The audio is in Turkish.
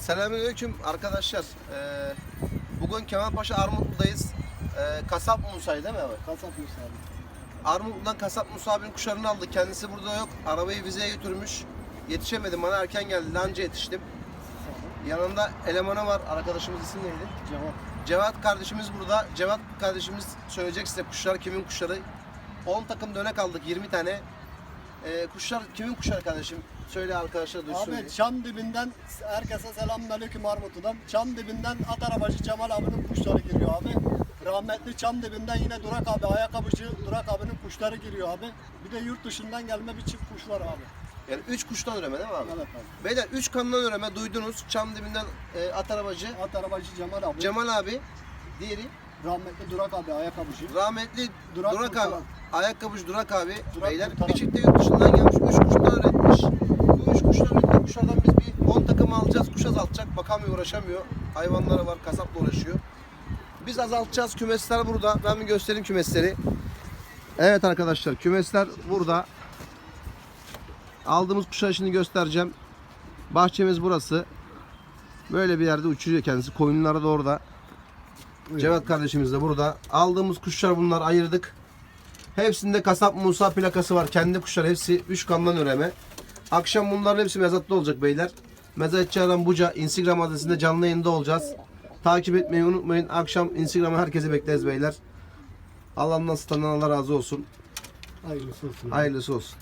Selamünaleyküm arkadaşlar. Ee, bugün Kemalpaşa Armutlu'dayız. Ee, Kasap Musa'yı değil mi abi? Kasap Musa abi. Armutlu'dan Kasap Musa abinin kuşlarını aldık. Kendisi burada yok. Arabayı vizeye götürmüş. Yetişemedim. Bana erken geldi. Anca yetiştim. Yanında elemanı var. Arkadaşımız isim neydi? Cevap. Cevat kardeşimiz burada. Cevat kardeşimiz söyleyecek size kuşlar kimin kuşları. 10 takım dönek aldık 20 tane. Ee, kuşlar kimin kuşları kardeşim? Söyle arkadaşlar duysun. Abi çam dibinden herkese selamünaleyküm Armutlu'dan. Çam dibinden at arabacı Cemal abinin kuşları giriyor abi. Rahmetli çam dibinden yine Durak abi, ayakkabıcı Durak abinin kuşları giriyor abi. Bir de yurt dışından gelme bir çift kuş var abi. Yani 3 kuştan üreme değil mi abi? Evet abi. Beyler 3 kanından üreme duydunuz. Çam dibinden e, at arabacı. At arabacı Cemal abi. Cemal abi. Diğeri Rahmetli Durak abi ayakkabıcı. rahmetli Durak Durak, Kurtaran. abi. Ayakkabıcı Durak abi. Durak Beyler Kurtaran. bir çifte yurt dışından gelmiş. 3 kuştan üretmiş. Bu 3 kuştan ürettiği kuşlardan biz bir 10 takım alacağız. Kuş azaltacak. Bakamıyor uğraşamıyor. Hayvanları var. Kasapla uğraşıyor. Biz azaltacağız. Kümesler burada. Ben bir göstereyim kümesleri. Evet arkadaşlar kümesler burada. Aldığımız kuşları şimdi göstereceğim. Bahçemiz burası. Böyle bir yerde uçuruyor kendisi. Koyunları da orada. Cevat kardeşimiz de burada. Aldığımız kuşlar bunlar ayırdık. Hepsinde kasap Musa plakası var. Kendi kuşlar hepsi 3 kandan üreme. Akşam bunların hepsi mezatlı olacak beyler. Mezatçı Aran Buca Instagram adresinde canlı yayında olacağız. Takip etmeyi unutmayın. Akşam Instagram'a herkesi bekleriz beyler. Allah'ın nasıl Allah razı olsun. Hayırlısı olsun. Hayırlısı olsun.